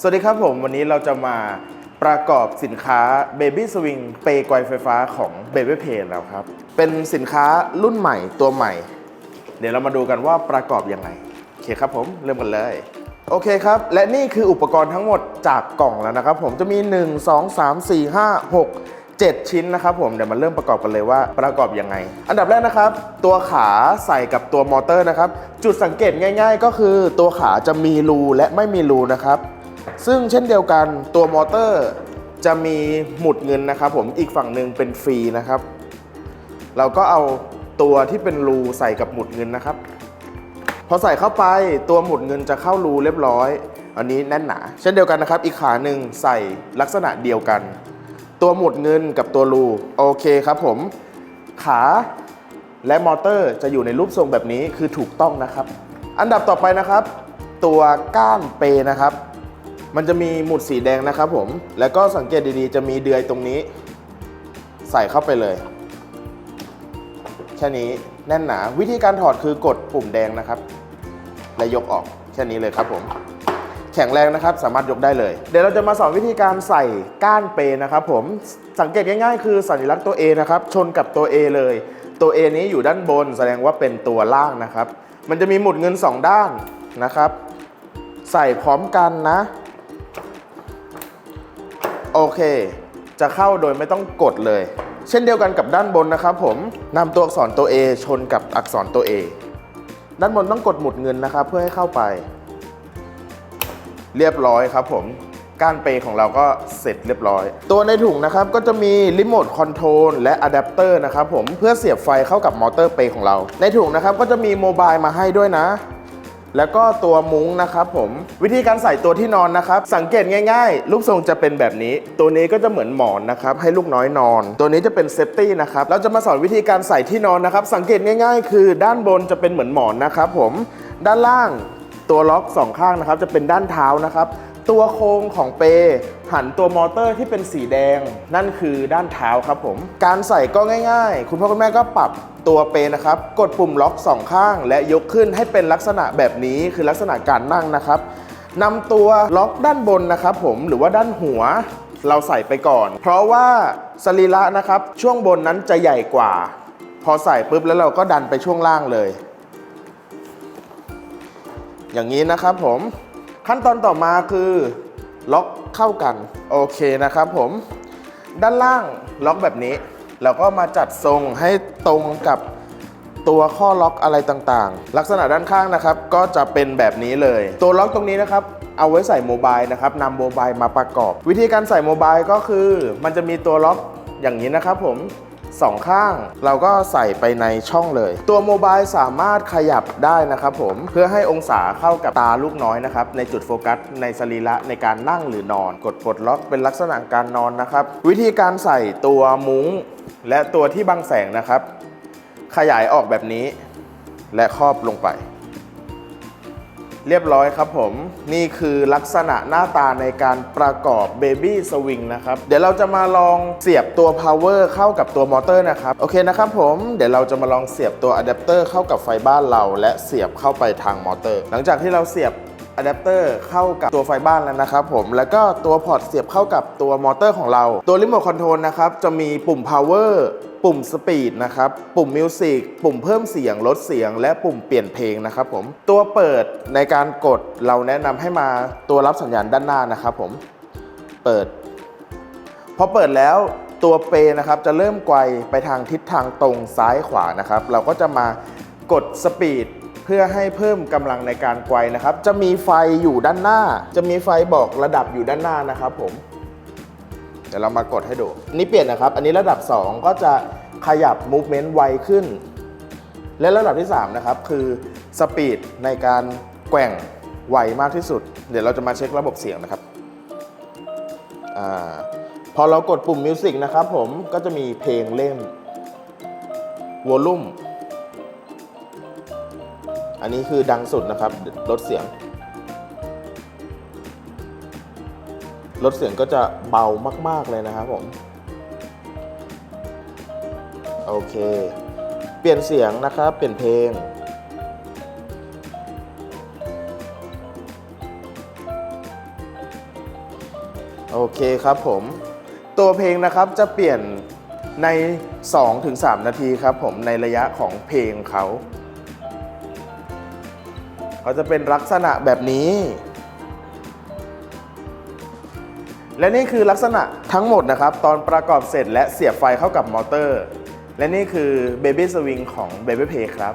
สวัสดีครับผม วันนี้เราจะมาประกอบสินค้า Baby Swing เปย์กวไฟฟ้าของ Baby Pay แล้วครับ เป็นสินค้ารุ่นใหม่ตัวใหม่ เดี๋ยวเรามาดูกันว่าประกอบอยังไง โอเคครับผมเริ่มกันเลย โอเคครับ และนี่คืออุปกรณ์ทั้งหมดจากกล่องแล้วนะครับผมจะมี 1 2 3 4 5 6 7 ชิ้นนะครับผมเดี๋ยวมาเริ่มประกอบกันเลยว่าประกอบยังไง อันดับแรกนะครับ ตัวขาใส่กับตัวมอเตอร์นะครับ จุดสังเกตง่าย ๆ ก็คือตัวขาจะมีรูและไม่มีรูนะครับ ซึ่งเช่นเดียวกันตัวมอเตอร์จะมีหมุดเงินนะครับผมอีกฝั่งหนึ่งเป็นฟรีนะครับ เราก็เอาตัวที่เป็นรูใส่กับหมุดเงินนะครับ พอใส่เข้าไปตัวหมุดเงินจะเข้ารูเรียบร้อย อันนี้แน่นหนา เช่นเดียวกันนะครับ อีกขาหนึ่งใส่ลักษณะเดียวกัน ตัวหมุดเงินกับตัวรูโอเคครับผม ขาและมอเตอร์จะอยู่ในรูปทรงแบบนี้คือถูกต้องนะครับ อันดับต่อไปนะครับ ตัวก้านเปนะครับ มันจะมีหมุดสีแดงนะครับผม แล้วก็สังเกตดีๆ จะมีเดือยตรงนี้ ใส่เข้าไปเลย แค่นี้แน่นหนา วิธีการถอดคือกดปุ่มแดงนะครับ และยกออกแค่นี้เลยครับผม แข็งแรงนะครับ สามารถยกได้เลย เดี๋ยวเราจะมาสอนวิธีการใส่ก้านเปนะครับผม สังเกตง่ายๆ คือสัญลักษณ์ตัว A นะครับ ชนกับตัว A เลย ตัว A นี้อยู่ด้านบน แสดงว่าเป็นตัวล่างนะครับ มันจะมีหมุดเงิน 2 ด้านนะครับ ใส่พร้อมกันนะ โอเค จะเข้าโดยไม่ต้องกดเลย เช่นเดียวกันกับด้านบนนะครับผมนำตัวอักษรตัว A ชนกับอักษรตัว A ด้านบนต้องกดหมุดเงินนะครับ เพื่อให้เข้าไป เรียบร้อยครับผมกานเปย์ของเราก็เสร็จเรียบร้อย ตัวในถุงนะครับก็จะมีรีโมทคอนโทรลและอะแดปเตอร์นะครับผมเพื่อเสียบไฟเข้ากับมอเตอร์เปย์ของเรา ในถุงนะครับก็จะมีโมบายมาให้ด้วยนะ แล้วก็ตัวมุ้งนะครับผมวิธีการใส่ตัวที่นอนนะครับ สังเกตง่ายๆรูปทรงจะเป็นแบบนี้ ตัวนี้ก็จะเหมือนหมอนนะครับให้ลูกน้อยนอน ตัวนี้จะเป็นเซฟตี้นะครับเราจะมาสอนวิธีการใส่ที่นอนนะครับ สังเกตง่าย ๆ คือด้านบนจะเป็นเหมือนหมอนนะครับผมด้านล่างตัวล็อกสองข้างนะครับจะเป็นด้านเท้านะครับ ตัวโครงของเปหันตัวมอเตอร์ที่เป็นสีแดง นั่นคือด้านเท้าครับผม การใส่ก็ง่ายๆ คุณพ่อคุณแม่ก็ปรับตัวเปนะครับ กดปุ่มล็อกสองข้าง และยกขึ้นให้เป็นลักษณะแบบนี้คือลักษณะการนั่งนะครับนำตัวล็อกด้านบนนะครับผมหรือว่าด้านหัวเราใส่ไปก่อน เพราะว่าสรีระนะครับช่วงบนนั้นจะใหญ่กว่า พอใส่ปุ๊บแล้วเราก็ดันไปช่วงล่างเลย อย่างนี้นะครับผม ขั้นตอนต่อมาคือล็อกเข้ากันโอเคนะครับผม ด้านล่างล็อกแบบนี้เราก็มาจัดทรงให้ตรงกับตัวข้อล็อกอะไรต่างๆ ลักษณะด้านข้างนะครับ ก็จะเป็นแบบนี้เลย ตัวล็อกตรงนี้นะครับ เอาไว้ใส่โมบายนะครับนำโมบายมาประกอบ วิธีการใส่โมบายก็คือ มันจะมีตัวล็อกอย่างนี้นะครับผม สองข้าง เราก็ใส่ไปในช่องเลย ตัวโมบายสามารถขยับได้นะครับผมเพื่อให้องศาเข้ากับตาลูกน้อยนะครับในจุดโฟกัสในสรีระในการนั่งหรือนอน กดปลดล็อกเป็นลักษณะการนอนนะครับ วิธีการใส่ตัวมุ้ง และตัวที่บังแสงนะครับ ขยายออกแบบนี้ และครอบลงไป เรียบร้อยครับผม นี่คือลักษณะหน้าตาในการประกอบ Baby Swing นะครับ เดี๋ยวเราจะมาลองเสียบตัว power เข้ากับตัวมอเตอร์นะครับ โอเคนะครับผม เดี๋ยวเราจะมาลองเสียบตัวอะแดปเตอร์เข้ากับไฟบ้านเรา และเสียบเข้าไปทางมอเตอร์ หลังจากที่เราเสียบอะแดปเตอร์เข้ากับตัวไฟบ้านแล้วนะครับผม แล้วก็ตัวพอร์ตเสียบเข้ากับตัวมอเตอร์ของเรา ตัวรีโมทคอนโทรลนะครับ จะมีปุ่ม power ปุ่ม speed นะครับ ปุ่ม music ปุ่มเพิ่มเสียงลดเสียง และปุ่มเปลี่ยนเพลงนะครับผม ตัวเปิดในการกดเราแนะนำให้มาตัวรับสัญญาณด้านหน้านะครับผม เปิด พอเปิดแล้วตัวเปนะครับจะเริ่มไกวไปทางทิศทางตรงซ้ายขวานะครับ เราก็จะมากดสปีดเพื่อให้เพิ่มกำลังในการไกวนะครับ จะมีไฟอยู่ด้านหน้า จะมีไฟบอกระดับอยู่ด้านหน้านะครับผม ดี๋ยวเรามากดให้ดูนี่เปลี่ยนนะครับ อันนี้ระดับ 2 ก็จะขยับ movement ไวขึ้น และระดับที่ 3 นะครับ คือสปีดในการแกว่งไวมากที่สุด เดี๋ยวเราจะมาเช็คระบบเสียงนะครับอพอเรากดปุ่ม Music นะครับผมก็จะมีเพลงเล่น Volume อันนี้คือดังสุดนะครับลดเสียง ลดเสียงก็จะเบามาก ๆ เลยนะครับผม โอเค เปลี่ยนเสียงนะครับ เปลี่ยนเพลง โอเคครับผม ตัวเพลงนะครับจะเปลี่ยนใน 2-3 นาทีครับผมในระยะของเพลงเขา เขาจะเป็นลักษณะแบบนี้ และนี่คือลักษณะทั้งหมดนะครับ ตอนประกอบเสร็จและเสียบไฟเข้ากับมอเตอร์ และนี่คือ Baby Swing ของ Baby p a y ครับ